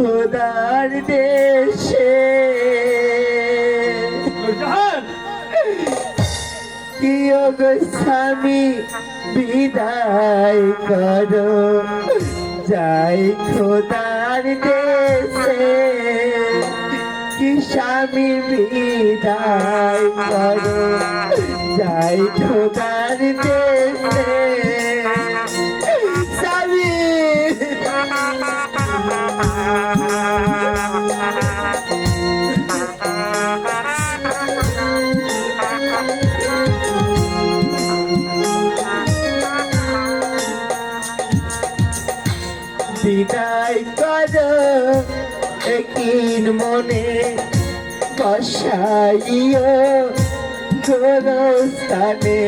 খোদার দেশে। নূরজাহান কি গো স্বামী বিদায় করো? যাই খোদার দেশে। কি স্বামী বিদায় করো? যাই খোদার দেশে। বিদায় করো একিন মনে, বসাইও গোরস্থানে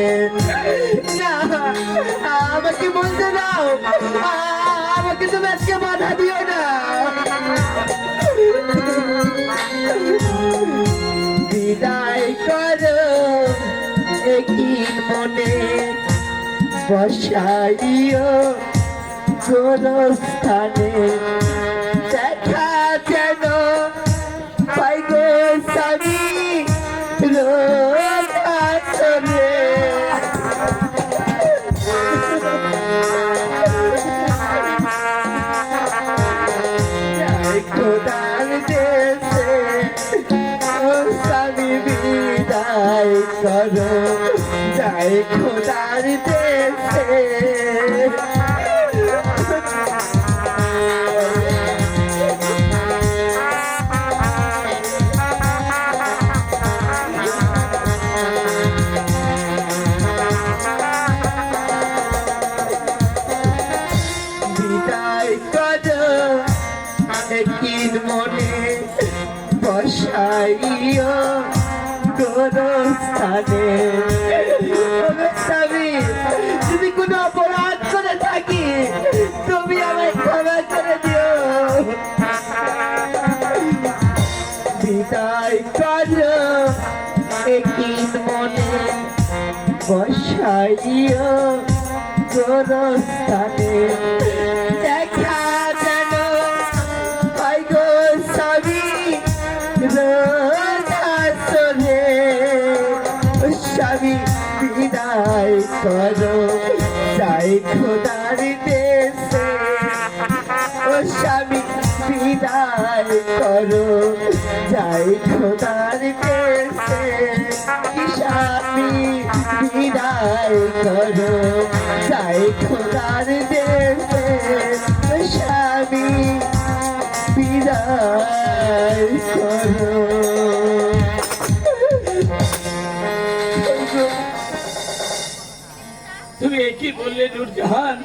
আমাকে বলতে দাও, আমাকে তুমি আজকে বাধা দিও না। বসাইও গোরস্থানে। দেখা যেন পাই গো স্বামী যাই খোদার দেশে স্বামী বিদায় করো। যাই খোদার দেশে। একিন মনে বসাইও গোরস্থানে। স্বামী কোনো অপরাধ করে থাকি, তুমি আমায় ক্ষমা দিও। বিদায় করো একিন মনে বসাইও গোরস্থানে। করো যাই খোদার দেশে ও স্বামী বিদায় করো। যাই খোদার দেশে স্বামী বিদায় করো। যাই খোদার দেশে স্বামী বিদায় করো। তুমি একই বললে নূরজাহান?